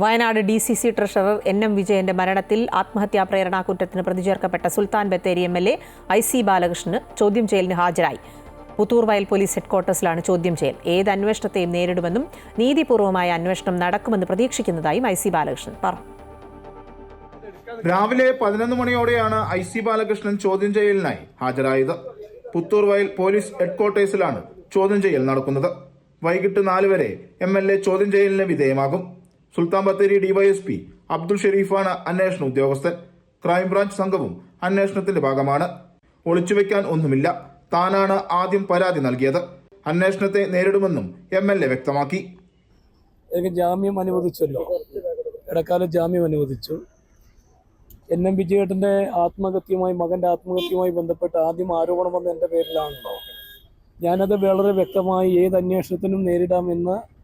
Wayanad D C C treasurer N M വിജയന്റെ മരണത്തിൽ ആത്മഹത്യാ പ്രേരണാ കുറ്റത്തിന് പ്രതി ചേർക്കപ്പെട്ട Sultan Bathery M L A I C ബാലകൃഷ്ണന് ചോദ്യം ചെയ്യലിന് ഹാജരായി. പുത്തൂർ വയൽ പോലീസ് ഹെഡ്ക്വാർട്ടേഴ്സിലാണ് ചോദ്യം ചെയ്യൽ. ഏത് അന്വേഷണത്തെയും നേരിടുമെന്നും നീതിപൂർവമായ അന്വേഷണം നടക്കുമെന്ന് പ്രതീക്ഷിക്കുന്നതായും ഐ സി ബാലകൃഷ്ണൻ പറഞ്ഞു. രാവിലെ പതിനൊന്ന് മണിയോടെയാണ് ഐ സി ബാലകൃഷ്ണൻ ചോദ്യം ചെയ്യലിനായി ഹാജരായത്. പുത്തൂർ വയൽ പോലീസ് ഹെഡ്ക്വാർട്ടേഴ്സിലാണ് ചോദ്യം ചെയ്യൽ നടക്കുന്നത്. വൈകിട്ട് നാല് വരെ എം എൽ എ ചോദ്യം ചെയ്യലിന് വിധേയമാകും. സുൽത്താൻ ബത്തേരി ഡിവൈഎസ്പി അബ്ദുൾ ഷെരീഫാണ് അന്വേഷണ ഉദ്യോഗസ്ഥൻ. ക്രൈംബ്രാഞ്ച് സംഘവും അന്വേഷണത്തിന്റെ ഭാഗമാണ്. ഒളിച്ചുവെക്കാൻ ഒന്നുമില്ല. താനാണ് ആദ്യം പരാതി നൽകിയത്. അന്വേഷണത്തെ നേരിടുമെന്നും എം എൽ എ വ്യക്തമാക്കി. ജാമ്യം അനുവദിച്ചല്ലോ. ഇടക്കാല ജാമ്യം അനുവദിച്ചു. എൻ എം വിജയേട്ടന്റെ ആത്മഹത്യയുമായി മകന്റെ ആത്മഹത്യയുമായി ബന്ധപ്പെട്ട് ആദ്യം ആരോപണം വന്ന എന്റെ പേരിലാണല്ലോ. ഞാനത് വളരെ വ്യക്തമായി ഏത് അന്വേഷണത്തിനും നേരിടാമെന്ന്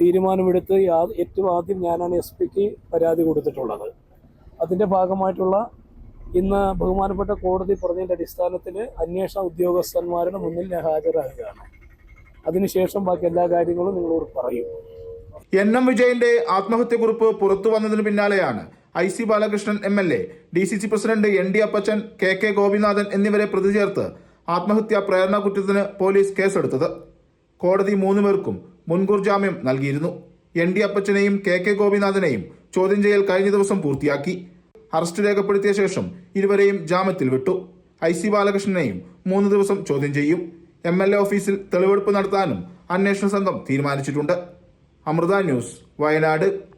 തീരുമാനമെടുത്ത് ഏറ്റവും ആദ്യം ഞാനാണ് എസ് പിക്ക് പരാതി കൊടുത്തിട്ടുള്ളത്. അതിന്റെ ഭാഗമായിട്ടുള്ള ഇന്ന് ബഹുമാനപ്പെട്ട കോടതി പറഞ്ഞതിന്റെ അടിസ്ഥാനത്തിൽ അന്വേഷണ ഉദ്യോഗസ്ഥന്മാരുടെ മുന്നിൽ ഞാൻ ഹാജരാകുകയാണ്. അതിനുശേഷം ബാക്കി എല്ലാ കാര്യങ്ങളും നിങ്ങളോട് പറയും. എൻ എം വിജയന്റെ ആത്മഹത്യക്കുറിപ്പ് പുറത്തു വന്നതിന് പിന്നാലെയാണ് I C Balakrishnan M L A D C C president N D Appachan K K Gopinathan എന്നിവരെ പ്രതി ചേർത്ത് ആത്മഹത്യാ പ്രേരണ കുറ്റത്തിന് പോലീസ് കേസെടുത്തത്. കോടതി മൂന്ന് പേർക്കും മുൻകൂർ ജാമ്യം നൽകിയിരുന്നു. എൻ ഡി അപ്പച്ചനെയും കെ കെ ഗോപിനാഥനെയും ചോദ്യം ചെയ്യൽ കഴിഞ്ഞ ദിവസം പൂർത്തിയാക്കി. അറസ്റ്റ് രേഖപ്പെടുത്തിയ ശേഷം ഇരുവരെയും ജാമ്യത്തിൽ വിട്ടു. ഐ സി ബാലകൃഷ്ണനെയും മൂന്ന് ദിവസം ചോദ്യം ചെയ്യും. എം എൽ എ ഓഫീസിൽ തെളിവെടുപ്പ് നടത്താനും അന്വേഷണ സംഘം തീരുമാനിച്ചിട്ടുണ്ട്. അമൃത ന്യൂസ് വയനാട്.